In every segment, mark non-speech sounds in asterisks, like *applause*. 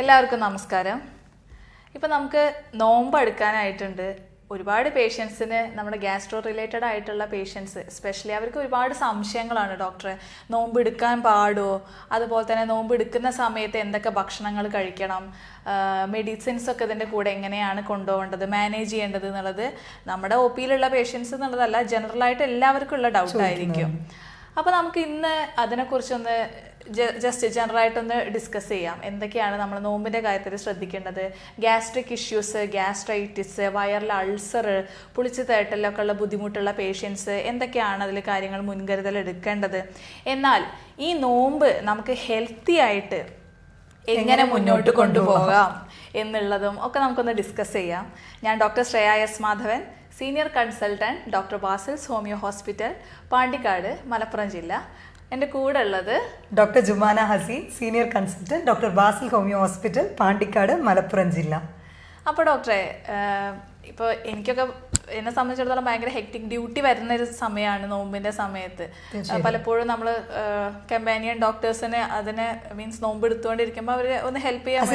എല്ലാവർക്കും നമസ്കാരം. ഇപ്പം നമുക്ക് നോമ്പ് എടുക്കാനായിട്ടുണ്ട് ഒരുപാട് പേഷ്യൻസിന് നമ്മുടെ ഗ്യാസ്ട്രോ റിലേറ്റഡ് ആയിട്ടുള്ള പേഷ്യൻസ് സ്പെഷ്യലി അവർക്ക് ഒരുപാട് സംശയങ്ങളാണ് ഡോക്ടറെ. നോമ്പ് എടുക്കാൻ പാടുമോ അതുപോലെ തന്നെ നോമ്പ് എടുക്കുന്ന സമയത്ത് എന്തൊക്കെ ഭക്ഷണങ്ങൾ കഴിക്കണം? മെഡിസിൻസ് ഒക്കെ ഇതിന്റെ കൂടെ എങ്ങനെയാണ് കൊണ്ടുപോകേണ്ടത്? മാനേജ് ചെയ്യേണ്ടത് എന്നുള്ളത് നമ്മുടെ ഒ പിയിലുള്ള പേഷ്യൻസ് എന്നുള്ളതല്ല ജനറലായിട്ട് എല്ലാവർക്കും ഉള്ള ഡൗട്ടായിരിക്കും അപ്പോൾ നമുക്ക് ഇന്ന് അതിനെക്കുറിച്ചൊന്ന് ജസ്റ്റ് ജനറൽ ജനറലായിട്ടൊന്ന് ഡിസ്കസ് ചെയ്യാം. എന്തൊക്കെയാണ് നമ്മൾ നോമ്പിന്റെ കാര്യത്തിൽ ശ്രദ്ധിക്കേണ്ടത്? ഗ്യാസ്ട്രിക് ഇഷ്യൂസ് ഗ്യാസ്ട്രൈറ്റിസ് വയറിൽ അൾസർ പുളിച്ച് തേട്ടലൊക്കെ ഉള്ള ബുദ്ധിമുട്ടുള്ള പേഷ്യൻസ് എന്തൊക്കെയാണ് അതിൽ കാര്യങ്ങൾ മുൻകരുതൽ എടുക്കേണ്ടത്? എന്നാൽ ഈ നോമ്പ് നമുക്ക് ഹെൽത്തി ആയിട്ട് എങ്ങനെ മുന്നോട്ട് കൊണ്ടുപോകാം? എന്നുള്ളതും ഒക്കെ നമുക്കൊന്ന് ഡിസ്കസ് ചെയ്യാം. ഞാൻ doctor Shreya S Madhavan senior consultant doctor Basil's homeo hospital Pandikkad Malappuram ജില്ല. എന്റെ കൂടെ ഉള്ളത് doctor Jumana Haseen senior consultant doctor Basil homeo hospital Pandikkad Malappuram ജില്ല. അപ്പോൾ ഡോക്ടറെ ഇപ്പോൾ എനിക്കൊക്കെ എന്നെ സംബന്ധിച്ചിടത്തോളം ഭയങ്കര ഹെക്ടിക് ഡ്യൂട്ടി വരുന്ന ഒരു സമയമാണ് നോമ്പിന്റെ സമയത്ത്. പലപ്പോഴും നമ്മൾ കമ്പാനിയൻ ഡോക്ടേഴ്സിന് അതിനെ മീൻസ് നോമ്പ് എടുത്തുകൊണ്ടിരിക്കുമ്പോൾ അവർ ഒന്ന് ഹെൽപ്പ് ചെയ്യാൻ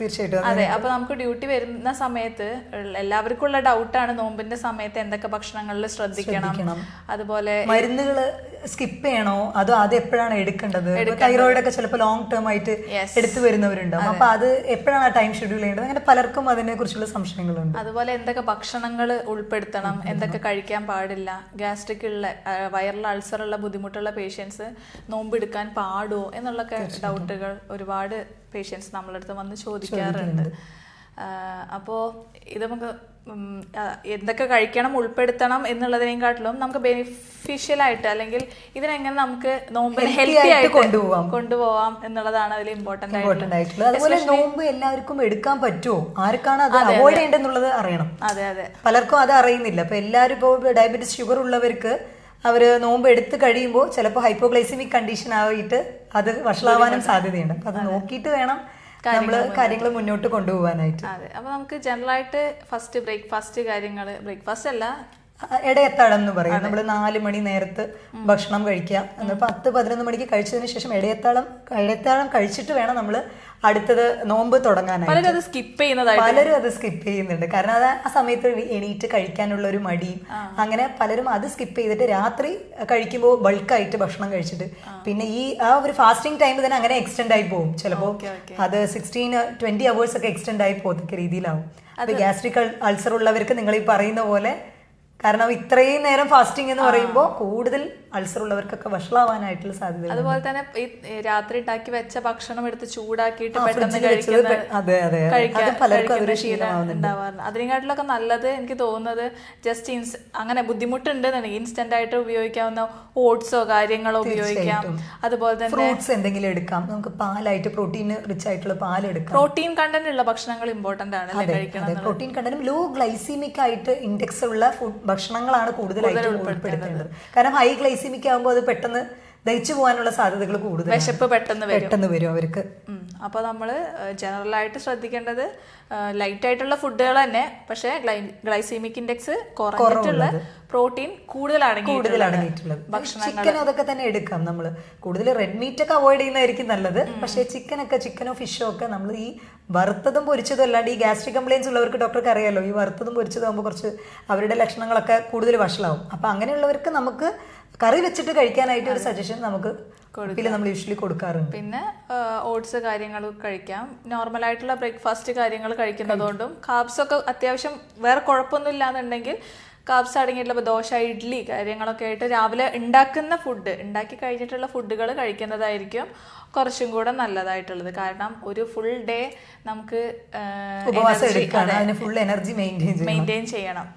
തീർച്ചയായിട്ടും അതെ അപ്പോൾ നമുക്ക് ഡ്യൂട്ടി വരുന്ന സമയത്ത് എല്ലാവർക്കും ഉള്ള ഡൗട്ടാണ് നോമ്പിന്റെ സമയത്ത് എന്തൊക്കെ ഭക്ഷണങ്ങളിൽ ശ്രദ്ധിക്കണം. ശ്രദ്ധിക്കണം. അതുപോലെ മരുന്നുകൾ സ്കിപ്പ് ചെയ്യണോ? അതോ അത് എപ്പോഴാണ് എടുക്കേണ്ടത്? തൈറോയിഡ് ഒക്കെ ചിലപ്പോൾ ലോങ് ടേം ആയിട്ട്. എടുത്തു വരുന്നവരുണ്ടാവും. അപ്പൊ അത് എപ്പോഴാണ് ആ ടൈം ഷെഡ്യൂൾ ചെയ്യേണ്ടത്? അങ്ങനെ പലർക്കും അതിനെ കുറിച്ചുള്ള സംശയങ്ങളുണ്ട്. അതുപോലെ എന്തൊക്കെ ഭക്ഷണങ്ങൾ ഉൾപ്പെടുത്തണം? എന്തൊക്കെ കഴിക്കാൻ പാടില്ല? ഗ്യാസ്ട്രിക് ഉള്ള വയറിൽ അൾസർ ഉള്ള ബുദ്ധിമുട്ടുള്ള പേഷ്യൻസ് നോമ്പ് എടുക്കാൻ പാടുമോ എന്നുള്ളൊക്കെ ഡൗട്ടുകൾ ഒരുപാട് പേഷ്യൻസ് നമ്മളടുത്ത് വന്ന് ചോദിക്കാറുണ്ട്. അപ്പോൾ ഇത് നമുക്ക് എന്തൊക്കെ കഴിക്കണം ഉൾപ്പെടുത്തണം എന്നുള്ളതിനെക്കാട്ടിലും നമുക്ക് ബെനിഫിഷ്യൽ ആയിട്ട് അല്ലെങ്കിൽ ഇതിനെങ്ങനെ നമുക്ക് നോമ്പ് ഹെൽത്തി ആയിട്ട് കൊണ്ടുപോവാം. കൊണ്ടുപോവാം. കൊണ്ടുപോകാം എന്നുള്ളതാണ് അതിൽ ഇമ്പോർട്ടന്റ് ഇമ്പോർട്ടന്റ് ആയിട്ടുള്ളത് ആയിട്ടുള്ളത്. അതുപോലെ നോമ്പ് എല്ലാവർക്കും എടുക്കാൻ പറ്റുമോ? ആർക്കാണ് അത് അവോയ്ഡ് ചെയ്യേണ്ടതെന്നുള്ളത് അറിയണം. അതെ അതെ. പലർക്കും അത് അറിയുന്നില്ല. അപ്പൊ എല്ലാവരും ഇപ്പോൾ ഡയബറ്റീസ് ഷുഗർ ഉള്ളവർക്ക് അവർ നോമ്പ് എടുത്ത് കഴിയുമ്പോൾ ചിലപ്പോൾ ഹൈപ്പോഗ്ലൈസിമിക് കണ്ടീഷൻ ആയിട്ട് അത് വഷളാവാനും സാധ്യതയുണ്ട്. അപ്പൊ അത്. നോക്കിയിട്ട് വേണം നമ്മൾ കാര്യങ്ങൾ മുന്നോട്ട് കൊണ്ടുപോകാനായിട്ട് അതെ. അപ്പൊ നമുക്ക് ജനറൽ ആയിട്ട് ഫസ്റ്റ് ബ്രേക്ക്ഫാസ്റ്റ് കാര്യങ്ങൾ ബ്രേക്ക്ഫാസ്റ്റ് അല്ല ഇടയത്താഴം എന്ന് പറയും നമ്മൾ നാല് മണി നേരത്ത് ഭക്ഷണം കഴിക്കുക. എന്നിട്ട് പത്ത് പതിനൊന്ന് മണിക്ക് കഴിച്ചതിന് ശേഷം ഇടയത്താളം ഇടയത്താളം കഴിച്ചിട്ട് വേണം നമ്മൾ അടുത്തത് നോമ്പ് തുടങ്ങാനായിട്ട്. പലരും അത് സ്കിപ്പ് ചെയ്യുന്നതായിട്ട്. പലരും അത് സ്കിപ്പ് ചെയ്യുന്നുണ്ട്. കാരണം അത് ആ സമയത്ത് എണീറ്റ് കഴിക്കാനുള്ള ഒരു മടിയും അങ്ങനെ പലരും അത് സ്കിപ്പ് ചെയ്തിട്ട് രാത്രി കഴിക്കുമ്പോൾ ബൾക്കായിട്ട് ഭക്ഷണം കഴിച്ചിട്ട് പിന്നെ ഈ ആ ഒരു ഫാസ്റ്റിംഗ് ടൈം തന്നെ അങ്ങനെ എക്സ്റ്റെൻഡ് ആയി പോകും. ചിലപ്പോൾ അത് സിക്സ്റ്റീൻ ട്വന്റി അവേഴ്സ് ഒക്കെ എക്സ്റ്റെൻഡ് ആയി പോകുന്ന രീതിയിലാവും. അത് ഗ്യാസ്ട്രിക് അൾസർ ഉള്ളവർക്ക് നിങ്ങൾ ഈ പറയുന്ന പോലെ കാരണം ഇത്രയും നേരം ഫാസ്റ്റിംഗ് എന്ന് പറയുമ്പോൾ കൂടുതൽ അൾസർ ഉള്ളവർക്കൊക്കെ വഷളാവാനായിട്ടുള്ള സാധ്യത അതുപോലെ തന്നെ ഈ രാത്രി ഉണ്ടാക്കി വെച്ച ഭക്ഷണം എടുത്ത് ചൂടാക്കിയിട്ട് പെട്ടെന്ന് അതിനെക്കാട്ടിലൊക്കെ നല്ലത് എനിക്ക് തോന്നുന്നത് ജസ്റ്റ് ഇൻസ് അങ്ങനെ ബുദ്ധിമുട്ടുണ്ടെന്നുണ്ടെങ്കിൽ ഇൻസ്റ്റന്റ് ആയിട്ട് ഉപയോഗിക്കാവുന്ന ഓട്സോ കാര്യങ്ങളോ ഉപയോഗിക്കാം. അതുപോലെ തന്നെ ഫ്രൂട്ട്സ് എന്തെങ്കിലും എടുക്കാം. നമുക്ക് പാലായിട്ട് പ്രോട്ടീൻ റിച്ച് ആയിട്ടുള്ള പാൽ എടുക്കാം. പ്രോട്ടീൻ കണ്ടന്റ് ഉള്ള ഭക്ഷണങ്ങൾ ഇമ്പോർട്ടന്റ് ആണ് കഴിക്കണം പ്രോട്ടീൻ കണ്ടന്റും ലോ ഗ്ലൈസീമിക് ആയിട്ട് ഇൻഡെക്സ് ഉള്ള ഫുഡ് ഭക്ഷണങ്ങളാണ് കൂടുതലായിട്ട് ഉൾപ്പെടുത്തേണ്ടത്. കാരണം ഹൈ ഗ്ലൈസീമിക് ആകുമ്പോൾ അത് പെട്ടെന്ന് ദഹിച്ചു പോകാനുള്ള സാധ്യതകൾ കൂടുതൽ വിശപ്പ് പെട്ടെന്ന് പെട്ടെന്ന് വരും അവർക്ക്. അപ്പോൾ നമ്മൾ ജനറലായിട്ട് ശ്രദ്ധിക്കേണ്ടത് ലൈറ്റ് ആയിട്ടുള്ള ഫുഡുകൾ തന്നെ. പക്ഷേ ഗ്ലൈസീമിക് ഇൻഡെക്സ് കുറഞ്ഞിട്ടുള്ള പ്രോട്ടീൻ കൂടുതലാണെങ്കിൽ കൂടുതലടങ്ങിയിട്ടുള്ളത് ചിക്കൻ അതൊക്കെ തന്നെ എടുക്കാം നമ്മൾ കൂടുതൽ റെഡ് മീറ്റ് ഒക്കെ അവോയ്ഡ് ചെയ്യുന്നതായിരിക്കും നല്ലത്. പക്ഷേ ചിക്കനൊക്കെ ചിക്കനോ ഫിഷോ ഒക്കെ നമ്മൾ ഈ വറുത്തതും പൊരിച്ചതും അല്ലാണ്ട് ഈ ഗ്യാസ്ട്രിക് കംപ്ലയിൻസ് ഉള്ളവർക്ക് ഡോക്ടർക്ക് അറിയാലോ. ഈ വറുത്തതും പൊരിച്ചതും ആകുമ്പോൾ കുറച്ച് അവരുടെ ലക്ഷണങ്ങളൊക്കെ കൂടുതൽ വഷളാവും. അപ്പൊ അങ്ങനെയുള്ളവർക്ക് നമുക്ക് കറി വെച്ചിട്ട് കഴിക്കാനായിട്ട് ഒരു സജഷൻ നമുക്ക് പിന്നെ നമ്മൾ യൂഷ്വലി കൊടുക്കാറുണ്ട്. പിന്നെ ഓട്സ് കാര്യങ്ങൾ കഴിക്കാം. നോർമൽ ആയിട്ടുള്ള ബ്രേക്ക്ഫാസ്റ്റ് കാര്യങ്ങൾ കഴിക്കുന്നതുകൊണ്ടും കാബ്സ് ഒക്കെ അത്യാവശ്യം വേറെ കുഴപ്പമൊന്നും ഇല്ലാന്നുണ്ടെങ്കിൽ കാബ്സ് അടങ്ങിയിട്ടുള്ള ദോശ ഇഡ്ഡലി കാര്യങ്ങളൊക്കെ ആയിട്ട് രാവിലെ ഉണ്ടാക്കുന്ന ഫുഡ് ഉണ്ടാക്കി കഴിഞ്ഞിട്ടുള്ള ഫുഡുകൾ കഴിക്കുന്നതായിരിക്കും കുറച്ചും കൂടെ നല്ലതായിട്ടുള്ളത്. കാരണം ഒരു ഫുൾ ഡേ നമുക്ക് മെയിന്റെയിൻ ചെയ്യണം.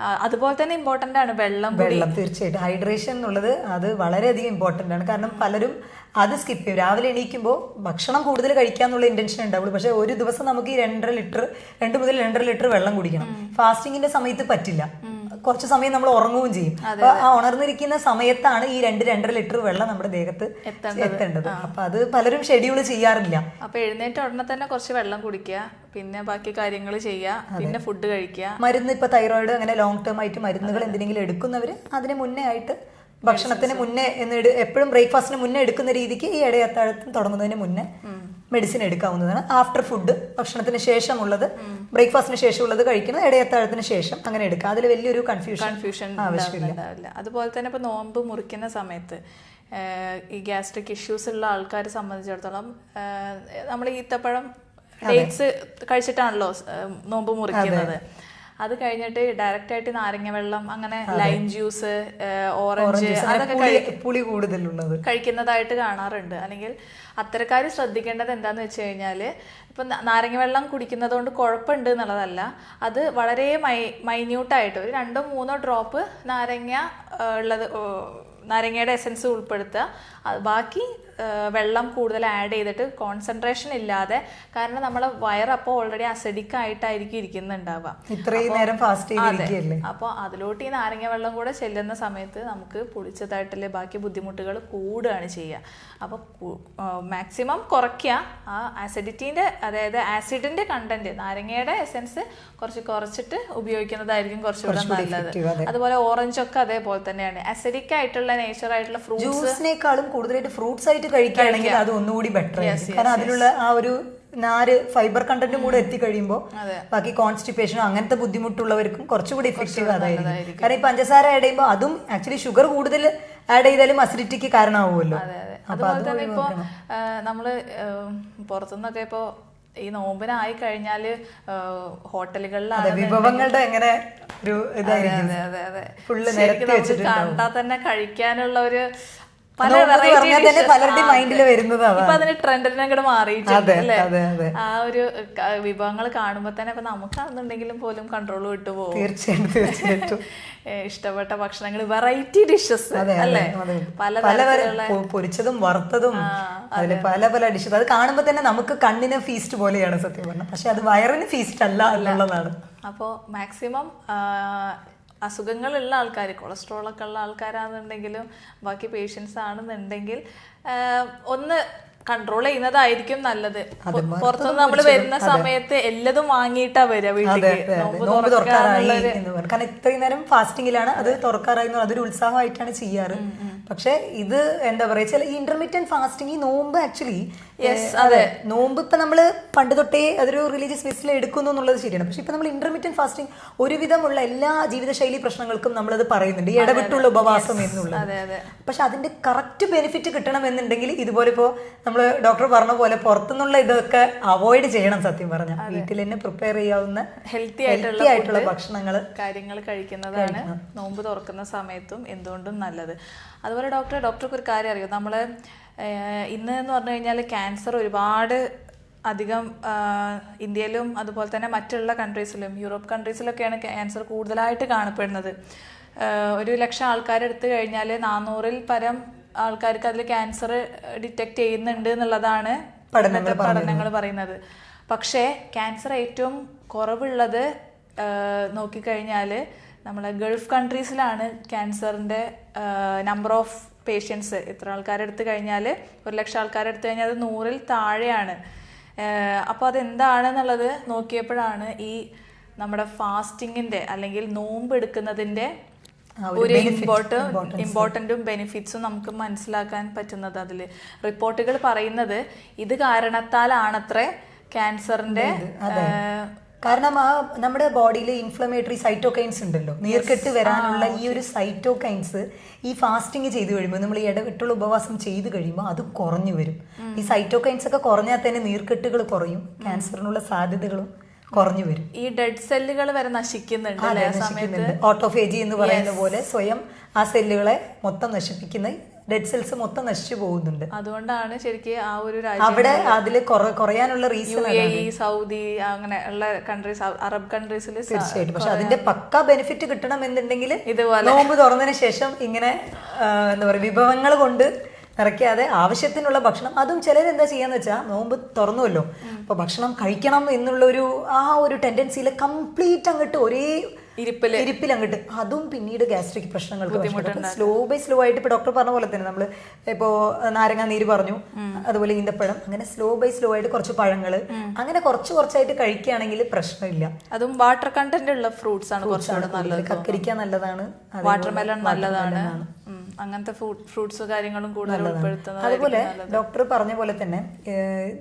അതുപോലെ തന്നെ ഇമ്പോർട്ടന്റ് ആണ് വെള്ളം വെള്ളം തീർച്ചയായിട്ടും. ഹൈഡ്രേഷൻ എന്നുള്ളത് അത് വളരെയധികം ഇമ്പോർട്ടന്റ് ആണ്. കാരണം പലരും അത് സ്കിപ്പ് ചെയ്യും. രാവിലെ എണീക്കുമ്പോൾ ഭക്ഷണം കൂടുതൽ കഴിക്കാന്നുള്ള ഇന്റൻഷൻ ഉണ്ടാവുള്ളൂ. പക്ഷേ ഒരു ദിവസം നമുക്ക് ഈ രണ്ടര ലിറ്റർ രണ്ട് മുതൽ രണ്ടര ലിറ്റർ വെള്ളം കുടിക്കണം. ഫാസ്റ്റിങ്ങിന്റെ സമയത്ത് പറ്റില്ല. കുറച്ച് സമയം നമ്മൾ ഉറങ്ങുകയും ചെയ്യും. അപ്പൊ ആ ഉണർന്നിരിക്കുന്ന സമയത്താണ് ഈ രണ്ട് രണ്ടര ലിറ്റർ വെള്ളം നമ്മുടെ ദേഹത്ത് എത്തേണ്ടത്. അപ്പൊ അത് പലരും ഷെഡ്യൂൾ ചെയ്യാറില്ല. അപ്പൊ എഴുന്നേറ്റ ഉടനെ തന്നെ കുറച്ച് വെള്ളം കുടിക്കുക പിന്നെ ബാക്കി കാര്യങ്ങൾ ചെയ്യുക പിന്നെ ഫുഡ് കഴിക്കുക. മരുന്ന് ഇപ്പൊ തൈറോയിഡ് അങ്ങനെ ലോങ് ടേം ആയിട്ട് മരുന്നുകൾ എന്തെങ്കിലും എടുക്കുന്നവര് അതിന് മുന്നേ ആയിട്ട് ഭക്ഷണത്തിന് മുന്നേ എന്ന് എപ്പോഴും ബ്രേക്ക്ഫാസ്റ്റിന് മുന്നേ എടുക്കുന്ന രീതിക്ക് ഈ ഇടയത്താഴത്തും തുടങ്ങുന്നതിന് മുന്നേ മെഡിസിൻ എടുക്കാവുന്നതാണ്. ആഫ്റ്റർ ഫുഡ് ഭക്ഷണത്തിന് ശേഷമുള്ളത് ബ്രേക്ക്ഫാസ്റ്റിന് ശേഷമുള്ളത് കഴിക്കുന്നത് ഇടയത്താഴത്തിന് ശേഷം അങ്ങനെ എടുക്കുക അതിൽ വലിയൊരു കൺഫ്യൂഷൻ കൺഫ്യൂഷൻ ആവശ്യമില്ല. അതുപോലെ തന്നെ ഇപ്പോൾ നോമ്പ് മുറിക്കുന്ന സമയത്ത് ഈ ഗ്യാസ്ട്രിക് ഇഷ്യൂസ് ഉള്ള ആൾക്കാരെ സംബന്ധിച്ചിടത്തോളം നമ്മൾ ഈത്തപ്പഴം ഡേറ്റ്സ് കഴിച്ചിട്ടാണല്ലോ നോമ്പ് മുറിക്കുന്നത്. അത് കഴിഞ്ഞിട്ട് ഡയറക്റ്റ് ആയിട്ട് നാരങ്ങ വെള്ളം അങ്ങനെ ലൈം ജ്യൂസ് ഓറഞ്ച് അതൊക്കെ പുളി കൂടുതലുള്ളത്. കഴിക്കുന്നതായിട്ട് കാണാറുണ്ട്. അല്ലെങ്കിൽ അത്തരക്കാർ ശ്രദ്ധിക്കേണ്ടത് എന്താന്ന് വെച്ച് കഴിഞ്ഞാൽ ഇപ്പം നാരങ്ങ വെള്ളം കുടിക്കുന്നത് കൊണ്ട് കുഴപ്പമുണ്ട് എന്നുള്ളതല്ല. അത് വളരെ മൈ മൈന്യൂട്ടായിട്ട് ഒരു രണ്ടോ മൂന്നോ ഡ്രോപ്പ് നാരങ്ങ ഉള്ളത് നാരങ്ങയുടെ എസൻസ് ഉൾപ്പെടുത്തുക. ബാക്കി വെള്ളം കൂടുതൽ ആഡ് ചെയ്തിട്ട് കോൺസെൻട്രേഷൻ ഇല്ലാതെ കാരണം നമ്മളെ വയറപ്പോൾ ഓൾറെഡി അസിഡിക് ആയിട്ടായിരിക്കും ഇരിക്കുന്നുണ്ടാവുക. ഇത്രയും നേരം ഫാസ്റ്റ് അപ്പോൾ അതിലോട്ട് ഈ നാരങ്ങ വെള്ളം കൂടെ ചെല്ലുന്ന സമയത്ത് നമുക്ക് പുളിച്ചതായിട്ടുള്ള ബാക്കി ബുദ്ധിമുട്ടുകൾ കൂടുകയാണ് ചെയ്യുക. അപ്പോൾ മാക്സിമം കുറയ്ക്കുക. ആ ആസിഡിറ്റീന്റെ അതായത് ആസിഡിന്റെ കണ്ടന്റ് നാരങ്ങയുടെ എസെൻസ് കുറച്ച് കുറച്ചിട്ട് ഉപയോഗിക്കുന്നതായിരിക്കും കുറച്ചുകൂടെ നല്ലത്. അതുപോലെ ഓറഞ്ചൊക്കെ അതേപോലെ തന്നെയാണ്. അസിഡിക് ആയിട്ടുള്ള നേച്ചർ ആയിട്ടുള്ള ഫ്രൂട്ട് ജ്യൂസിനേക്കാളും കൂടുതലായിട്ട് ഫ്രൂട്ട്സ് ആയിട്ട് കഴിക്കുകയാണെങ്കിൽ അത് ഒന്നുകൂടി ബെറ്റർ കാരണം അതിലുള്ള ആ ഒരു നാര് ഫൈബർ കണ്ടന്റും കൂടെ എത്തിക്കഴിയുമ്പോൾ ബാക്കി കോൺസ്റ്റിപ്പേഷനോ അങ്ങനത്തെ ബുദ്ധിമുട്ടുള്ളവർക്കും കുറച്ചുകൂടി ഇഫക്റ്റീവ് അതായിരിക്കും കാരണം ഈ പഞ്ചസാര ആഡ് ചെയ്യുമ്പോൾ അതും ആക്ച്വലി ഷുഗർ കൂടുതൽ ആഡ് ചെയ്താലും അസിഡിറ്റിക്ക് കാരണമാവുമല്ലോ. അതെ അതെ. അതുപോലെ തന്നെ ഇപ്പോൾ നമ്മൾ പുറത്തുനിന്നൊക്കെ ഇപ്പോൾ ഈ നോമ്പിനായി കഴിഞ്ഞാൽ ഹോട്ടലുകളിലാണ് വിഭവങ്ങളുടെ എങ്ങനെ ഒരു ഇതായിരിക്കും. കണ്ടാൽ തന്നെ കഴിക്കാനുള്ള ഒരു പല വെറൈറ്റി പലരുടെയും മൈൻഡിൽ വരുന്നത് ഇപ്പൊ അതിന് ട്രെൻഡിനെ മാറിയിട്ടുണ്ട് അല്ലേ. ആ ഒരു വിഭവങ്ങൾ കാണുമ്പോ തന്നെ ഇപ്പൊ നമുക്കാണെന്നുണ്ടെങ്കിലും പോലും കൺട്രോൾ വിട്ടുപോകും തീർച്ചയായിട്ടും തീർച്ചയായിട്ടും. *laughs* ഇഷ്ടപ്പെട്ട ഭക്ഷണങ്ങൾ വെറൈറ്റി ഡിഷസ് അല്ലേ? പല പല പൊരിച്ചതും വറുത്തതും അതിൽ പല പല ഡിഷസ് അത് കാണുമ്പോൾ തന്നെ നമുക്ക് കണ്ണിന് ഫീസ്റ്റ് പോലെയാണ് സത്യം പറഞ്ഞത് പക്ഷെ അത് വയറിന് ഫീസ്റ്റ് അല്ല എന്നുള്ളതാണ്. അപ്പോൾ മാക്സിമം അസുഖങ്ങളുള്ള ആൾക്കാർ കൊളസ്ട്രോൾ ഒക്കെ ഉള്ള ആൾക്കാരാണെന്നുണ്ടെങ്കിലും ബാക്കി പേഷ്യൻസ് ആണെന്നുണ്ടെങ്കിൽ ഒന്ന് കൺട്രോൾ ചെയ്യുന്നതായിരിക്കും നല്ലത്. പുറത്തുനിന്ന് നമ്മൾ വരുന്ന സമയത്ത് എല്ലതും വാങ്ങിയിട്ടാ വരിക വീട്ടിലേക്ക് ഇത്രയും നേരം ഫാസ്റ്റിംഗിലാണ് അത് തുറക്കാറായി അതൊരു ഉത്സാഹമായിട്ടാണ് ചെയ്യാറ്. പക്ഷെ ഇത് എന്താ പറയുക ചില ഇന്റർമീഡിയൻ ഫാസ്റ്റിംഗ് ഈ നോമ്പ് ആക്ച്വലി യെസ് അതെ നോമ്പ് ഇപ്പൊ നമ്മൾ പണ്ട് തൊട്ടേ അതൊരു റിലീജിയസ് ബേസിൽ എടുക്കുന്നു എന്നുള്ളത് ശരിയാണ്. പക്ഷെ ഇപ്പൊ നമ്മൾ ഇന്റർമീഡിയൻ ഫാസ്റ്റിംഗ് ഒരുവിധമുള്ള എല്ലാ ജീവിതശൈലി പ്രശ്നങ്ങൾക്കും നമ്മളത് പറയുന്നുണ്ട്. ഈ ഇടവിട്ടുള്ള ഉപവാസം എന്നുള്ളത് അതെ അതെ. പക്ഷെ അതിന്റെ കറക്റ്റ് ബെനിഫിറ്റ് കിട്ടണമെന്നുണ്ടെങ്കിൽ ഇതുപോലെ ഇപ്പോ നമ്മൾ ഡോക്ടർ പറഞ്ഞ പോലെ പുറത്തുനിന്നുള്ള ഇതൊക്കെ അവോയ്ഡ് ചെയ്യണം സത്യം പറഞ്ഞാൽ വീട്ടിൽ തന്നെ പ്രിപ്പയർ ചെയ്യാവുന്ന ഹെൽത്തി ഹെൽത്തി ആയിട്ടുള്ള ഭക്ഷണങ്ങൾ കാര്യങ്ങൾ കഴിക്കുന്നതാണ് നോമ്പ് തുറക്കുന്ന സമയത്തും എന്തുകൊണ്ടും നല്ലത്. അതുപോലെ ഡോക്ടർ ഡോക്ടർക്ക് ഒരു കാര്യം അറിയോ? നമ്മൾ ഇന്ന് എന്ന് പറഞ്ഞു കഴിഞ്ഞാൽ ക്യാൻസർ ഒരുപാട് അധികം ഇന്ത്യയിലും അതുപോലെ തന്നെ മറ്റുള്ള കൺട്രീസിലും യൂറോപ്പ് കൺട്രീസിലൊക്കെയാണ് ക്യാൻസർ കൂടുതലായിട്ട് കാണപ്പെടുന്നത്. ഒരു ലക്ഷം ആൾക്കാരെടുത്ത് കഴിഞ്ഞാൽ നാനൂറിൽ പരം ആൾക്കാർക്ക് അതിൽ ക്യാൻസർ ഡിറ്റക്ട് ചെയ്യുന്നുണ്ട് എന്നുള്ളതാണ് പഠനങ്ങൾ പറയുന്നത്. പക്ഷേ ക്യാൻസർ ഏറ്റവും കുറവുള്ളത് നോക്കിക്കഴിഞ്ഞാൽ നമ്മളെ ഗൾഫ് കൺട്രീസിലാണ് ക്യാൻസറിന്റെ നമ്പർ ഓഫ് പേഷ്യൻസ് ഇത്ര ആൾക്കാരെടുത്ത് കഴിഞ്ഞാൽ ഒരു ലക്ഷം ആൾക്കാരെടുത്ത് കഴിഞ്ഞാൽ അത് നൂറിൽ താഴെയാണ്. അപ്പോൾ അതെന്താണെന്നുള്ളത് നോക്കിയപ്പോഴാണ് ഈ നമ്മുടെ ഫാസ്റ്റിങ്ങിന്റെ അല്ലെങ്കിൽ നോമ്പ് എടുക്കുന്നതിന്റെ ഒരു ഇമ്പോർട്ട് ഇമ്പോർട്ടന്റും ബെനിഫിറ്റ്സും നമുക്ക് മനസ്സിലാക്കാൻ പറ്റുന്നത് അതിൽ. റിപ്പോർട്ടുകൾ പറയുന്നത് ഇത് കാരണത്താലാണത്രേ ക്യാൻസറിന്റെ ഏഹ്, കാരണം ആ നമ്മുടെ ബോഡിയിൽ ഇൻഫ്ലമേറ്ററി സൈറ്റോകൈൻസ് ഉണ്ടല്ലോ. നീർക്കെട്ട് വരാനുള്ള ഈ ഒരു സൈറ്റോകൈൻസ് ഈ ഫാസ്റ്റിംഗ് ചെയ്ത് കഴിയുമ്പോൾ നമ്മൾ ഈ ഇടവിട്ടുള്ള ഉപവാസം ചെയ്ത് കഴിയുമ്പോൾ അത് കുറഞ്ഞു വരും. ഈ സൈറ്റോകൈൻസ് ഒക്കെ കുറഞ്ഞാൽ തന്നെ നീർക്കെട്ടുകൾ കുറയും. ക്യാൻസറിനുള്ള സാധ്യതകളും കുറഞ്ഞു വരും. ഈ ഡെഡ് സെല്ലുകൾ വരെ നശിക്കുന്നുണ്ട് ഓട്ടോഫേജി എന്ന് പറയുന്ന പോലെ സ്വയം ആ സെല്ലുകളെ മൊത്തം നശിപ്പിക്കുന്ന ഡെഡ് സെൽസ് മൊത്തം നശിച്ചു പോകുന്നുണ്ട്. അതുകൊണ്ടാണ് ശരിക്കും ആ ഒരു രാജ്യം അവിടെ അതിൽ കുറയാനുള്ള റീസൺ സൗദി അങ്ങനെ ഉള്ള കൺട്രീസ് അറബ് കൺട്രീസിൽ തീർച്ചയായിട്ടും. പക്ഷെ അതിന്റെ പക്ക ബെനിഫിറ്റ് കിട്ടണം എന്നുണ്ടെങ്കിൽ ഇതുപോലെ. നോമ്പ് തുറന്നതിന് ശേഷം ഇങ്ങനെ എന്താ പറയുക വിഭവങ്ങൾ കൊണ്ട് നിറയ്ക്കാതെ ആവശ്യത്തിനുള്ള ഭക്ഷണം. അതും ചിലരെന്താ ചെയ്യാന്ന് വെച്ചാൽ നോമ്പ് തുറന്നുവല്ലോ. അപ്പൊ ഭക്ഷണം കഴിക്കണം എന്നുള്ള ഒരു ആ ഒരു ടെൻഡൻസിയിൽ കംപ്ലീറ്റ് അങ്ങോട്ട് ഒരേ ഇരിപ്പിൽ. ഇരിപ്പിൽ അങ്ങോട്ട് അതും പിന്നീട് ഗ്യാസ്ട്രിക് പ്രശ്നങ്ങൾക്ക് സ്ലോ ബൈ സ്ലോ ആയിട്ട് ഇപ്പൊ ഡോക്ടർ പറഞ്ഞ പോലെ തന്നെ നമ്മൾ ഇപ്പോ നാരങ്ങ നീര് പറഞ്ഞു. അതുപോലെ ഈന്തപ്പഴം. അങ്ങനെ സ്ലോ ബൈ സ്ലോ ആയിട്ട് കുറച്ച് പഴങ്ങൾ. അങ്ങനെ കുറച്ച് കുറച്ചായിട്ട് കഴിക്കുകയാണെങ്കിൽ പ്രശ്നമില്ല. അതും വാട്ടർ കണ്ടന്റ് ഉള്ള ഫ്രൂട്ട്സ് ആണ് കുറച്ചുകൂടെ നല്ലത് കക്കരിക്ക നല്ലതാണ്. വാട്ടർമെലൺ നല്ലതാണ്. അങ്ങനത്തെ ഫ്രൂട്ട്സ് കാര്യങ്ങളും കൂടുതൽ അതുപോലെ ഡോക്ടർ പറഞ്ഞ പോലെ തന്നെ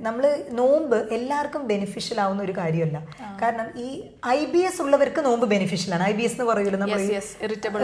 നമ്മൾ നോമ്പ് എല്ലാവർക്കും ബെനിഫിഷ്യൽ ആവുന്ന ഒരു കാര്യമല്ല. കാരണം ഈ ഐ ബി എസ് ഉള്ളവർക്ക് നോമ്പ് ബെനിഫിഷ്യൽ ആണ്. ഐ ബി എസ് എന്ന് പറയുമല്ലോ നമ്മൾ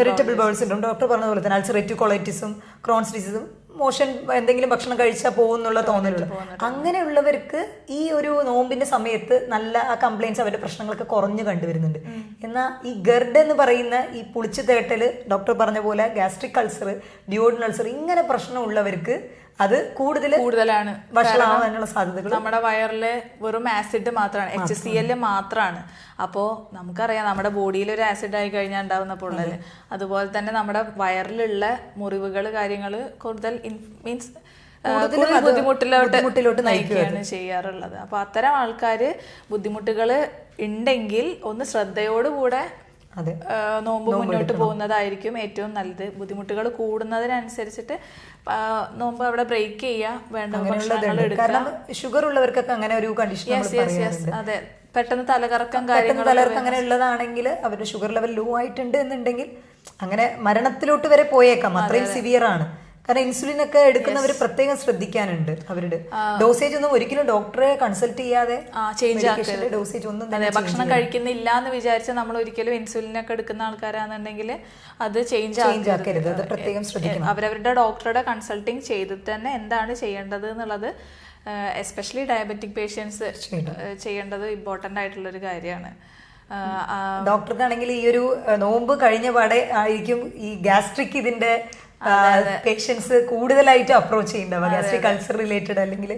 ഇറിറ്റബിൾ ബേൾസ് സിൻഡ്രോം ഡോക്ടർ പറഞ്ഞ പോലെ തന്നെ അൾസറേറ്റീവ് കൊളൈറ്റിസും ക്രോൺസ് ഡിസീസും മോഷൻ എന്തെങ്കിലും ഭക്ഷണം കഴിച്ചാൽ പോകുന്നുള്ള തോന്നലുണ്ട്. അങ്ങനെയുള്ളവർക്ക് ഈ ഒരു നോമ്പിന്റെ സമയത്ത് നല്ല ആ കംപ്ലൈൻസ് അവരുടെ പ്രശ്നങ്ങളൊക്കെ കുറഞ്ഞു കണ്ടുവരുന്നുണ്ട്. എന്നാൽ ഈ ഗർഡ് എന്ന് പറയുന്ന ഈ പുളിച്ചു തേട്ടൽ ഡോക്ടർ പറഞ്ഞ പോലെ ഗ്യാസ്ട്രിക് അൾസർ ഡ്യൂഡിൻ അൾസർ ഇങ്ങനെ പ്രശ്നമുള്ളവർക്ക് അത് കൂടുതൽ കൂടുതലാണ്. വഷളാവാനുള്ള സാധ്യതകൾ നമ്മുടെ വയറിലെ വെറും ആസിഡ് മാത്രമാണ് എച്ച് സി എൽ മാത്രമാണ് അപ്പോൾ നമുക്കറിയാം നമ്മുടെ ബോഡിയിൽ ഒരു ആസിഡ് ആയി കഴിഞ്ഞാൽ ഉണ്ടാവുന്ന പൊള്ളൽ. അതുപോലെ തന്നെ നമ്മുടെ വയറിലുള്ള മുറിവുകൾ കാര്യങ്ങൾ കൂടുതൽ മീൻസ് ബുദ്ധിമുട്ടിലോട്ട് നയിക്കുകയാണ് ചെയ്യാറുള്ളത്. അപ്പൊ അത്തരം ആൾക്കാർ ബുദ്ധിമുട്ടുകൾ ഉണ്ടെങ്കിൽ ഒന്ന് ശ്രദ്ധയോടുകൂടെ നോമ്പ് മുന്നോട്ട് പോകുന്നതായിരിക്കും ഏറ്റവും നല്ലത്. ബുദ്ധിമുട്ടുകൾ കൂടുന്നതിനനുസരിച്ചിട്ട് നോമ്പ് അവിടെ ബ്രേക്ക് ചെയ്യുക വേണ്ട കാരണം ഷുഗർ ഉള്ളവർക്കൊക്കെ അങ്ങനെ ഒരു കണ്ടീഷൻ അതെ. പെട്ടെന്ന് തലകറക്കം പെട്ടെന്ന് കാര്യങ്ങൾ തലകറക്കം അങ്ങനെ ഉള്ളതാണെങ്കിൽ അവരുടെ ഷുഗർ ലെവൽ ലോ ആയിട്ടുണ്ട് എന്നുണ്ടെങ്കിൽ അങ്ങനെ മരണത്തിലോട്ട് വരെ പോയേക്കാം. അത്രയും സിവിയർ ആണ്. കാരണം ഇൻസുലിൻ ഒക്കെ എടുക്കുന്നവർ പ്രത്യേകം ശ്രദ്ധിക്കാനുണ്ട് അവരുടെ. ഡോസേജ് ഒന്നും ഒരിക്കലും ഡോക്ടറെ കൺസൾട്ട് ചെയ്യാതെ ചേഞ്ച് ഡോസേജ് ഒന്നും തന്നെ ഭക്ഷണം കഴിക്കുന്നില്ല എന്ന് വിചാരിച്ച് നമ്മൾ ഒരിക്കലും ഇൻസുലിൻ ഒക്കെ എടുക്കുന്ന ആൾക്കാരാണെന്നുണ്ടെങ്കിൽ അത് ചേഞ്ച് ചേഞ്ച് ആക്കരുത്. അത് പ്രത്യേകം ശ്രദ്ധിക്കണം. അവരവരുടെ ഡോക്ടറുടെ കൺസൾട്ടിങ് ചെയ്തിട്ട് തന്നെ എന്താണ് ചെയ്യേണ്ടത് എന്നുള്ളത് എസ്പെഷ്യലി ഡയബറ്റിക് പേഷ്യൻസ് ചെയ്യേണ്ടത് ഇമ്പോർട്ടന്റ് ആയിട്ടുള്ള ഒരു കാര്യമാണ് ഡോക്ടർക്കാണെങ്കിൽ ഈ ഒരു നോമ്പ് കഴിഞ്ഞ പാടെ ആയിരിക്കും ഈ ഗ്യാസ്ട്രിക് ഇതിന്റെ പേഷ്യൻസ് കൂടുതലായിട്ട് അപ്രോച്ച് ചെയ്യുന്നുണ്ടാവുക ഗ്യാസ്ട്രിക് കൾച്ചർ റിലേറ്റഡ് അല്ലെങ്കിൽ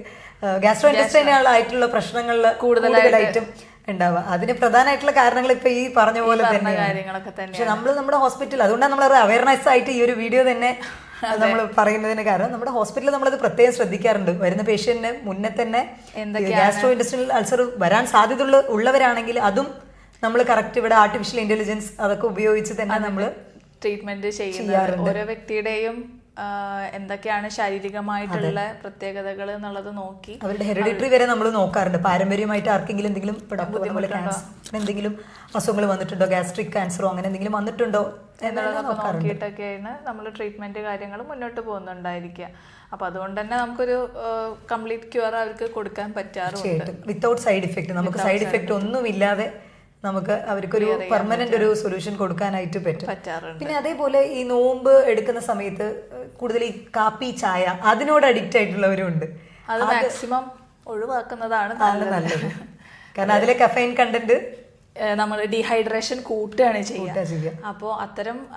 ഗ്യാസ്ട്രോ ഇൻഡസ്ട്രീനൽ ആയിട്ടുള്ള പ്രശ്നങ്ങളിൽ കൂടുതലായിട്ടും ഉണ്ടാവുക. അതിന് പ്രധാനമായിട്ടുള്ള കാരണങ്ങൾ ഇപ്പൊ ഈ പറഞ്ഞ പോലെ തന്നെ പക്ഷെ നമ്മൾ നമ്മുടെ ഹോസ്പിറ്റൽ അതുകൊണ്ടാണ് നമ്മൾ അവയർനെസ് ആയിട്ട് ഈ ഒരു വീഡിയോ തന്നെ *laughs* നമ്മൾ പറയുന്നതിന് കാരണം നമ്മുടെ ഹോസ്പിറ്റലിൽ നമ്മളത് പ്രത്യേകം ശ്രദ്ധിക്കാറുണ്ട്. വരുന്ന പേഷ്യന്റിന് മുന്നേ തന്നെ ഗ്യാസ്ട്രോ ഇൻഡസ്ട്രിയൽ അൾസർ വരാൻ സാധ്യത ഉള്ളവരാണെങ്കിൽ അതും നമ്മൾ കറക്റ്റ് ഇവിടെ ആർട്ടിഫിഷ്യൽ ഇന്റലിജൻസ് അതൊക്കെ ഉപയോഗിച്ച് തന്നെ നമ്മൾ ട്രീറ്റ്മെന്റ് ചെയ്യുന്നത്. ഓരോ വ്യക്തിയുടെയും എന്തൊക്കെയാണ് ശാരീരികമായിട്ടുള്ള പ്രത്യേകതകൾ എന്നുള്ളത് നോക്കി. അവരുടെ ഹെറിഡിറ്ററി വരെ നമ്മൾ നോക്കാറുണ്ട്. പാരമ്പര്യമായിട്ട് ആർക്കെങ്കിലും എന്തെങ്കിലും എന്തെങ്കിലും അസുഖങ്ങൾ വന്നിട്ടുണ്ടോ? ഗ്യാസ്ട്രിക് ക്യാൻസറോ അങ്ങനെ എന്തെങ്കിലും വന്നിട്ടുണ്ടോ? എന്നുള്ളത് എന്നുള്ളതൊക്കെ നോക്കിയിട്ടൊക്കെയാണ് നമ്മൾ ട്രീറ്റ്മെന്റ് കാര്യങ്ങൾ മുന്നോട്ട് പോകുന്നുണ്ടായിരിക്കുക. അപ്പൊ അതുകൊണ്ട് തന്നെ നമുക്കൊരു കംപ്ലീറ്റ് ക്യൂർ അവർക്ക് കൊടുക്കാൻ പറ്റാറുണ്ട്. വിത്തൗട്ട് സൈഡ് ഇഫക്റ്റ് നമുക്ക് സൈഡ് ഇഫക്റ്റ് ഒന്നുമില്ലാതെ നമുക്ക് അവർക്കൊരു പെർമനന്റ് ഒരു സൊല്യൂഷൻ കൊടുക്കാനായിട്ട് പറ്റും. പിന്നെ അതേപോലെ ഈ നോമ്പ് എടുക്കുന്ന സമയത്ത് കൂടുതൽ ഈ കാപ്പി ചായ അതിനോട് അഡിക്റ്റ് ആയിട്ടുള്ളവരുണ്ട്. അത് മാക്സിമം ഒഴിവാക്കുന്നതാണ് നല്ലത്. കാരണം അതിലെ കഫൈൻ കണ്ടന്റ് നമ്മൾ ഡീഹൈഡ്രേഷൻ കൂട്ടുകയാണ് ചെയ്യുക. അപ്പോൾ അത്തരം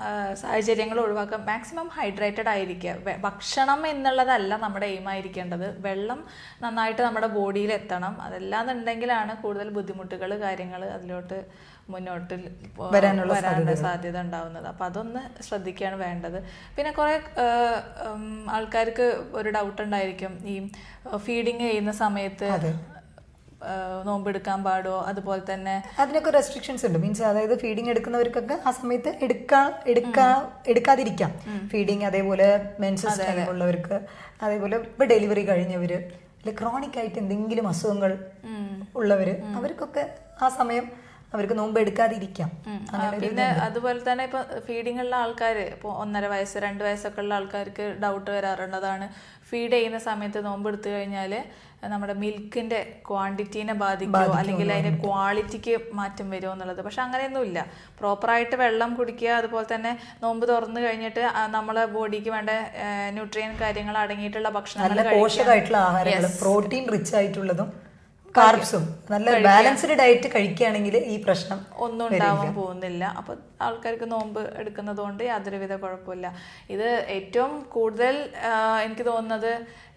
സാഹചര്യങ്ങൾ ഒഴിവാക്കുക മാക്സിമം ഹൈഡ്രേറ്റഡ് ആയിരിക്കുക. ഭക്ഷണം എന്നുള്ളതല്ല നമ്മുടെ എയിം ആയിരിക്കേണ്ടത്. വെള്ളം നന്നായിട്ട് നമ്മുടെ ബോഡിയിൽ എത്തണം. അതല്ലാന്നുണ്ടെങ്കിലാണ് കൂടുതൽ ബുദ്ധിമുട്ടുകൾ കാര്യങ്ങൾ അതിലോട്ട് മുന്നോട്ട് വരാനുള്ള സാധ്യത ഉണ്ടാവുന്നത്. അപ്പം അതൊന്ന് ശ്രദ്ധിക്കുകയാണ് വേണ്ടത്. പിന്നെ കുറേ ആൾക്കാർക്ക് ഒരു ഡൗട്ട് ഉണ്ടായിരിക്കും. ഈ ഫീഡിങ് ചെയ്യുന്ന സമയത്ത് നോമ്പെടുക്കാൻ പാടോ? അതുപോലെ തന്നെ അതിനൊക്കെ റെസ്ട്രിക്ഷൻസ് ഉണ്ട്. മീൻസ് അതായത് ഫീഡിങ് എടുക്കുന്നവർക്കൊക്കെ ആ സമയത്ത് എടുക്കാ എടുക്കാ എടുക്കാതിരിക്കാം. ഫീഡിങ് അതേപോലെ മെൻസസ് ഉള്ളവർക്ക് അതേപോലെ ഇപ്പൊ ഡെലിവറി കഴിഞ്ഞവര് അല്ലെ ക്രോണിക് ആയിട്ട് എന്തെങ്കിലും അസുഖങ്ങൾ ഉള്ളവര് അവർക്കൊക്കെ ആ സമയം അവർക്ക് നോമ്പ് എടുക്കാതിരിക്കാം. പിന്നെ അതുപോലെ തന്നെ ഇപ്പൊ ഫീഡിങ്ങുള്ള ഉള്ള ആൾക്കാർ ഇപ്പോൾ ഒന്നര വയസ്സ് രണ്ട് വയസ്സൊക്കെ ഉള്ള ആൾക്കാർക്ക് ഡൗട്ട് വരാറുള്ളതാണ് ഫീഡ് ചെയ്യുന്ന സമയത്ത് നോമ്പ് എടുത്തു കഴിഞ്ഞാൽ നമ്മുടെ മിൽക്കിന്റെ ക്വാണ്ടിറ്റീനെ ബാധിക്കുമോ അല്ലെങ്കിൽ അതിന്റെ ക്വാളിറ്റിക്ക് മാറ്റം വരുമോ എന്നുള്ളത്. പക്ഷെ അങ്ങനെയൊന്നുമില്ല. പ്രോപ്പറായിട്ട് വെള്ളം കുടിക്കുക അതുപോലെ തന്നെ നോമ്പ് തുറന്നു കഴിഞ്ഞിട്ട് നമ്മളെ ബോഡിക്ക് വേണ്ട ന്യൂട്രിയൻ കാര്യങ്ങൾ അടങ്ങിയിട്ടുള്ള ഭക്ഷണങ്ങൾ നല്ല പോഷകമായിട്ടുള്ള ആഹാരങ്ങൾ പ്രോട്ടീൻ റിച്ച് ആയിട്ടുള്ളതും കാർബ്സും നല്ല ബാലൻസ്ഡ് ഡയറ്റ് കഴിക്കുകയാണെങ്കിൽ ഈ പ്രശ്നം ഒന്നും ഉണ്ടാവാൻ പോകുന്നില്ല. അപ്പൊ ആൾക്കാർക്ക് നോമ്പ് എടുക്കുന്നത് കൊണ്ട് യാതൊരുവിധ കുഴപ്പമില്ല. ഇത് ഏറ്റവും കൂടുതൽ എനിക്ക് തോന്നുന്നത്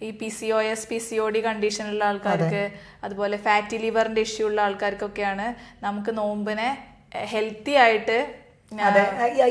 ഈ P C O S P C O D കണ്ടീഷനുള്ള ആൾക്കാർക്ക് അതുപോലെ ഫാറ്റി ലിവറിന്റെ ഇഷ്യൂ ഉള്ള ആൾക്കാർക്കൊക്കെയാണ് നമുക്ക് നോമ്പിനെ ഹെൽത്തി ആയിട്ട് അതെ.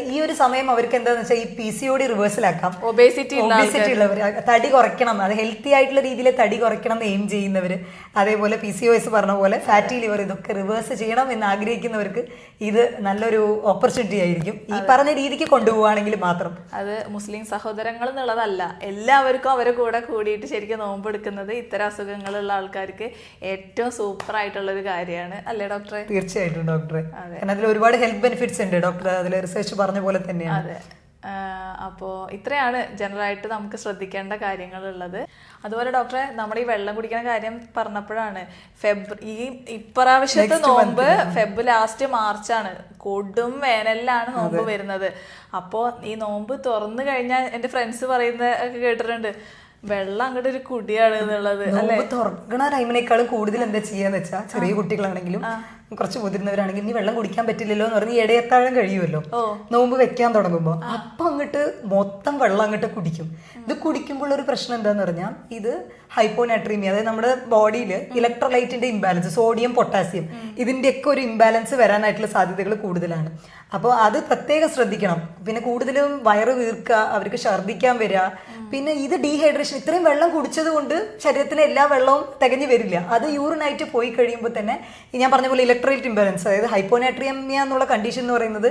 ഈ- ഒരു സമയം അവർക്ക് എന്താന്ന് വെച്ചാൽ ഈ പി സി ഒ ഡി റിവേഴ്സലാക്കാം ഒബേസിറ്റി ഒബേസിറ്റി ഉള്ളവർ തടി കുറയ്ക്കണം. അത് ഹെൽത്തി ആയിട്ടുള്ള രീതിയിൽ തടി കുറയ്ക്കണം എന്ന് എയിം ചെയ്യുന്നവർ അതേപോലെ പി സി ഒ എസ് പറഞ്ഞ പോലെ ഫാറ്റി ലിവർ ഇതൊക്കെ റിവേഴ്സ് ചെയ്യണം എന്ന് ആഗ്രഹിക്കുന്നവർക്ക് ഇത് നല്ലൊരു ഓപ്പർച്യൂണിറ്റി ആയിരിക്കും. ഈ പറഞ്ഞ രീതിക്ക് കൊണ്ടുപോവുകയാണെങ്കിൽ മാത്രം. അത് മുസ്ലിം സഹോദരങ്ങൾ എന്നുള്ളതല്ല. എല്ലാവർക്കും അവരെ കൂടെ കൂടിയിട്ട് ശരിക്കും നോമ്പെടുക്കുന്നത് ഇത്തരം അസുഖങ്ങളുള്ള ആൾക്കാർക്ക് ഏറ്റവും സൂപ്പർ ആയിട്ടുള്ള ഒരു കാര്യമാണ്. അല്ലേ ഡോക്ടറെ തീർച്ചയായിട്ടും ഡോക്ടറെ അതിൽ ഒരുപാട് ഹെൽത്ത് ബെനിഫിറ്റ്സ് ഉണ്ട് ഡോക്ടർ അതിൽ റിസർച്ച് പറഞ്ഞ പോലെ തന്നെയാണ്. അതെ. അപ്പോൾ ഇത്രയാണ് ജനറൽ ആയിട്ട് നമുക്ക് ശ്രദ്ധിക്കേണ്ട കാര്യങ്ങളുള്ളത്. അതുപോലെ ഡോക്ടറെ നമ്മൾ ഈ വെള്ളം കുടിക്കുന്ന കാര്യം പറഞ്ഞപ്പോഴാണ് ഫെബ് ഈ ഇപ്രാവശ്യത്തെ നോമ്പ് ഫെബ് ലാസ്റ്റ് മാർച്ചാണ്. കൊടും വേനലിലാണ് നോമ്പ് വരുന്നത്. അപ്പോൾ ഈ നോമ്പ് തുറന്നു കഴിഞ്ഞാൽ എന്റെ ഫ്രണ്ട്സ് പറയുന്ന ഒക്കെ കേട്ടിട്ടുണ്ട് വെള്ളം അങ്ങോട്ട് ഒരു കുടിയാണ് എന്നുള്ളത്. തുറക്കണ ടൈമിനേക്കാളും കൂടുതൽ എന്താ ചെയ്യാന്ന് വെച്ചാൽ ചെറിയ കുട്ടികളാണെങ്കിലും കുറച്ച് മുതിർന്നവരാണെങ്കിൽ ഇനി വെള്ളം കുടിക്കാൻ പറ്റില്ലല്ലോ എന്ന് പറഞ്ഞ് ഇടയത്താഴം കഴിയുമല്ലോ. നോമ്പ് വെക്കാൻ തുടങ്ങുമ്പോൾ അപ്പൊ അങ്ങോട്ട് മൊത്തം വെള്ളം അങ്ങോട്ട് കുടിക്കും. ഇത് കുടിക്കുമ്പോൾ ഒരു പ്രശ്നം എന്താന്ന് പറഞ്ഞാൽ ഇത് ഹൈപ്പോനാട്രീമിയ അതായത് നമ്മുടെ ബോഡിയിൽ ഇലക്ട്രോലൈറ്റിന്റെ ഇംബാലൻസ് സോഡിയം പൊട്ടാസ്യം ഇതിന്റെയൊക്കെ ഒരു ഇംബാലൻസ് വരാനായിട്ടുള്ള സാധ്യതകൾ കൂടുതലാണ്. അപ്പോൾ അത് പ്രത്യേകം ശ്രദ്ധിക്കണം. പിന്നെ കൂടുതലും വയറ് വീർക്കുക അവർക്ക് ഛർദ്ദിക്കാൻ വരിക പിന്നെ ഇത് ഡീഹൈഡ്രേഷൻ ഇത്രയും വെള്ളം കുടിച്ചത് കൊണ്ട് ശരീരത്തിലെ എല്ലാ വെള്ളവും തികഞ്ഞു വരില്ല. അത് യൂറിനായിട്ട് പോയി കഴിയുമ്പോൾ തന്നെ ഞാൻ പറഞ്ഞ പോലെ ഇലക്ട്രോലൈറ്റ് ഇംബാലൻസ് അതായത് ഹൈപ്പോനാട്രിയമിയ എന്നുള്ള കണ്ടീഷൻ എന്ന് പറയുന്നത്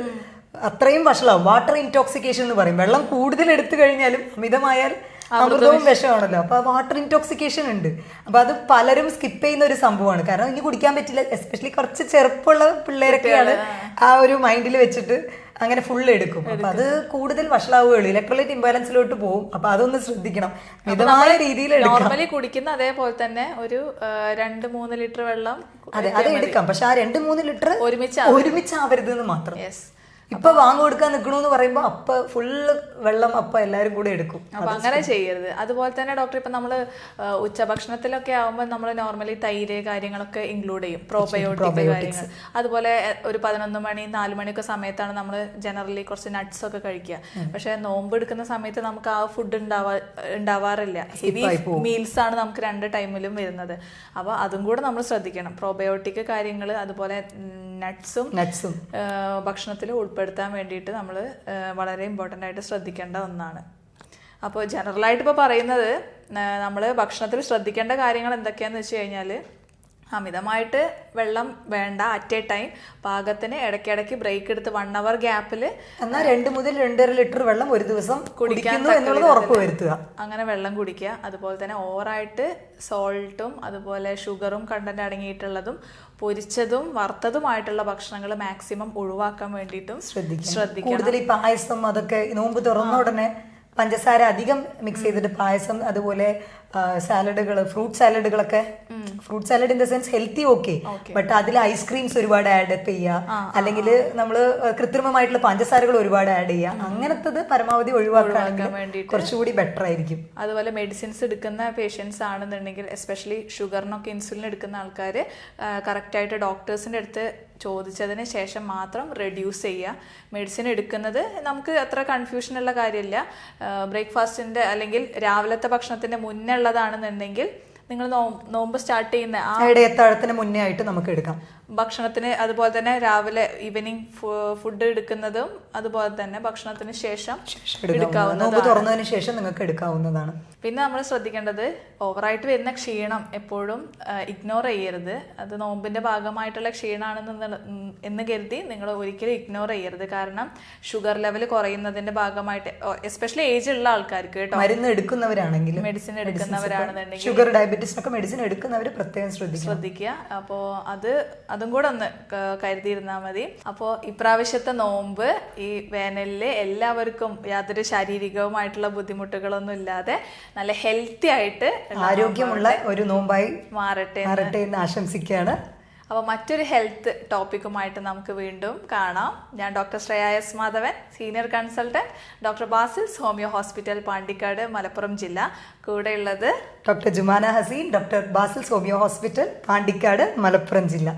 അത്രയും വഷളാവും. വാട്ടർ ഇൻടോക്സിക്കേഷൻ എന്ന് പറയും. വെള്ളം കൂടുതൽ എടുത്തു കഴിഞ്ഞാലും അമിതമായാൽ അമൃതവും വിഷമാണല്ലോ. അപ്പൊ വാട്ടർ ഇൻടോക്സിക്കേഷൻ ഉണ്ട്. അപ്പൊ അത് പലരും സ്കിപ്പ് ചെയ്യുന്ന ഒരു സംഭവമാണ്. കാരണം ഇനി കുടിക്കാൻ പറ്റില്ല. എസ്പെഷ്യലി കുറച്ച് ചെറുപ്പമുള്ള പിള്ളേരൊക്കെയാണ് ആ. ഒരു മൈൻഡിൽ വെച്ചിട്ട് അങ്ങനെ ഫുൾ എടുക്കും. അപ്പൊ അത് കൂടുതൽ വഷളാവുകയുള്ളൂ. ഇലക്ട്രോലൈറ്റ് ഇംബാലൻസിലോട്ട് പോകും. അപ്പൊ അതൊന്ന് ശ്രദ്ധിക്കണം. മിതമായ രീതിയിൽ നോർമലി കുടിക്കുന്ന അതേപോലെ തന്നെ ഒരു രണ്ട് മൂന്ന് ലിറ്റർ വെള്ളം അതെ അത് എടുക്കാം. പക്ഷെ ആ രണ്ട് മൂന്ന് ലിറ്റർ ഒരുമിച്ച് ഒരുമിച്ച് ആവരുത് എന്ന് മാത്രം ഇപ്പൊ വാങ്ങി കൊടുക്കാൻ നിൽക്കണമെന്ന് പറയുമ്പോ അപ്പൊ ഫുള്ള് വെള്ളം അപ്പ എല്ലാരും കൂടെ എടുക്കും. അപ്പൊ അങ്ങനെ ചെയ്യരുത്. അതുപോലെ തന്നെ ഡോക്ടർ ഇപ്പൊ നമ്മൾ ഉച്ച ഉച്ചഭക്ഷണത്തിലൊക്കെ ആവുമ്പോൾ നമ്മൾ നോർമലി തൈര് കാര്യങ്ങളൊക്കെ ഇൻക്ലൂഡ് ചെയ്യും. പ്രോബയോട്ടിക് കാര്യങ്ങൾ അതുപോലെ ഒരു പതിനൊന്ന് മണി നാല് മണിയൊക്കെ സമയത്താണ് നമ്മൾ ജനറലി കുറച്ച് നട്ട്സ് ഒക്കെ കഴിക്കുക. പക്ഷെ നോമ്പ് എടുക്കുന്ന സമയത്ത് നമുക്ക് ആ ഫുഡ് ഉണ്ടാവാ ഉണ്ടാവാറില്ല. ഹെവി മീൽസ് ആണ് നമുക്ക് രണ്ട് ടൈമിലും വരുന്നത്. അപ്പൊ അതും കൂടെ നമ്മൾ ശ്രദ്ധിക്കണം. പ്രോബയോട്ടിക് കാര്യങ്ങൾ അതുപോലെ നട്ട്സും നട്ട്സും ഭക്ഷണത്തിൽ ഉൾപ്പെടുത്താൻ വേണ്ടിയിട്ട് നമ്മൾ വളരെ ഇമ്പോർട്ടന്റ് ആയിട്ട് ശ്രദ്ധിക്കേണ്ട ഒന്നാണ്. അപ്പോൾ ജനറലായിട്ട് ഇപ്പോൾ പറയുന്നത് നമ്മൾ ഭക്ഷണത്തിൽ ശ്രദ്ധിക്കേണ്ട കാര്യങ്ങൾ എന്തൊക്കെയാണെന്ന് വെച്ച് കഴിഞ്ഞാൽ അമിതമായിട്ട് വെള്ളം വേണ്ട അറ്റ് എ ടൈം പാകത്തിന് ഇടയ്ക്കിടയ്ക്ക് ബ്രേക്ക് എടുത്ത് വൺ അവർ ഗ്യാപ്പിൽ എന്നാൽ രണ്ട് മുതൽ രണ്ടര ലിറ്റർ വെള്ളം ഒരു ദിവസം കുടിക്കുന്നു എന്നുള്ളത് ഉറപ്പ് വരുത്തുക അങ്ങനെ വെള്ളം കുടിക്കുക. അതുപോലെ തന്നെ ഓവറായിട്ട് സോൾട്ടും അതുപോലെ ഷുഗറും കണ്ടന്റ് അടങ്ങിയിട്ടുള്ളതും പൊരിച്ചതും വറുത്തതുമായിട്ടുള്ള ഭക്ഷണങ്ങൾ മാക്സിമം ഒഴിവാക്കാൻ വേണ്ടിയിട്ടും ശ്രദ്ധിക്കും കൂടുതൽ ഈ പായസം അതൊക്കെ നോമ്പ് തുറന്ന ഉടനെ പഞ്ചസാര അധികം മിക്സ് ചെയ്തിട്ട് പായസം അതുപോലെ സാലഡുകൾ fruit സാലഡുകളൊക്കെ. Fruit salad in the sense healthy okay. But അതിൽ ഐസ്ക്രീംസ് ഒരുപാട് ആഡ് അപ്പ് ചെയ്യുക അല്ലെങ്കിൽ നമ്മൾ കൃത്രിമമായിട്ടുള്ള പഞ്ചസാരകൾ ഒരുപാട് ആഡ് ചെയ്യുക അങ്ങനത്തത് പരമാവധി ഒഴിവാക്കാൻ വേണ്ടി കുറച്ചുകൂടി ബെറ്റർ ആയിരിക്കും. അതുപോലെ മെഡിസിൻസ് എടുക്കുന്ന പേഷ്യൻസ് ആണെന്നുണ്ടെങ്കിൽ എസ്പെഷ്യലി ഷുഗറിനൊക്കെ ഇൻസുലിൻ എടുക്കുന്ന ആൾക്കാർ കറക്റ്റായിട്ട് ഡോക്ടേഴ്സിന്റെ അടുത്ത് ചോദിച്ചതിന് ശേഷം മാത്രം റെഡ്യൂസ് ചെയ്യുക. മെഡിസിൻ എടുക്കുന്നത് നമുക്ക് അത്ര കൺഫ്യൂഷനുള്ള കാര്യമില്ല. ബ്രേക്ക്ഫാസ്റ്റിന്റെ അല്ലെങ്കിൽ രാവിലത്തെ ഭക്ഷണത്തിന്റെ മുന്നേ ഉള്ളതാണെന്നുണ്ടെങ്കിൽ നിങ്ങൾ നോമ്പ് സ്റ്റാർട്ട് ചെയ്യുന്ന ആ ഇടയത്താഴത്തിന് മുന്നേ ആയിട്ട് നമുക്ക് എടുക്കാം. ഭക്ഷണത്തിന് അതുപോലെ തന്നെ രാവിലെ ഈവനിങ് ഫുഡ് എടുക്കുന്നതും അതുപോലെ തന്നെ ഭക്ഷണത്തിന് ശേഷം തുറന്നതിന് ശേഷം നിങ്ങൾക്ക് എടുക്കാവുന്നതാണ്. പിന്നെ നമ്മൾ ശ്രദ്ധിക്കേണ്ടത് ഓവറായിട്ട് വരുന്ന ക്ഷീണം എപ്പോഴും ഇഗ്നോർ ചെയ്യരുത്. അത് നോമ്പിന്റെ ഭാഗമായിട്ടുള്ള ക്ഷീണമാണെന്ന് എന്ന് കരുതി നിങ്ങൾ ഒരിക്കലും ഇഗ്നോർ ചെയ്യരുത്. കാരണം ഷുഗർ ലെവൽ കുറയുന്നതിന്റെ ഭാഗമായിട്ട് എസ്പെഷ്യലി ഏജ് ഉള്ള ആൾക്കാർക്ക് കേട്ടോ. മരുന്ന് എടുക്കുന്നവരാണെങ്കിൽ മെഡിസിൻ എടുക്കുന്നവരാണെന്നുണ്ടെങ്കിൽ ഷുഗർ ഒക്കെ മെഡിസിൻ എടുക്കുന്നവർ പ്രത്യേകം ശ്രദ്ധിക്കുക. അപ്പോൾ അത് അതും കൂടെ ഒന്ന് കരുതിയിരുന്നാൽ മതി. അപ്പോൾ ഇപ്രാവശ്യത്തെ നോമ്പ് ഈ വേനലിൽ എല്ലാവർക്കും യാതൊരു ശാരീരികവുമായിട്ടുള്ള ബുദ്ധിമുട്ടുകളൊന്നും ഇല്ലാതെ നല്ല ഹെൽത്തി ആയിട്ട് ആരോഗ്യമുള്ള ഒരു നോമ്പായി മാറട്ടെ മാറട്ടെ എന്ന് ആശംസിക്കുകയാണ്. അപ്പോൾ മറ്റൊരു ഹെൽത്ത് ടോപ്പിക്കുമായിട്ട് നമുക്ക് വീണ്ടും കാണാം. ഞാൻ doctor Shreya S Madhavan senior consultant doctor Basil's homeo hospital Pandikkad Malappuram ജില്ല. കൂടെയുള്ളത് doctor Jumana Haseen doctor Basil's homeo hospital Pandikkad Malappuram ജില്ല.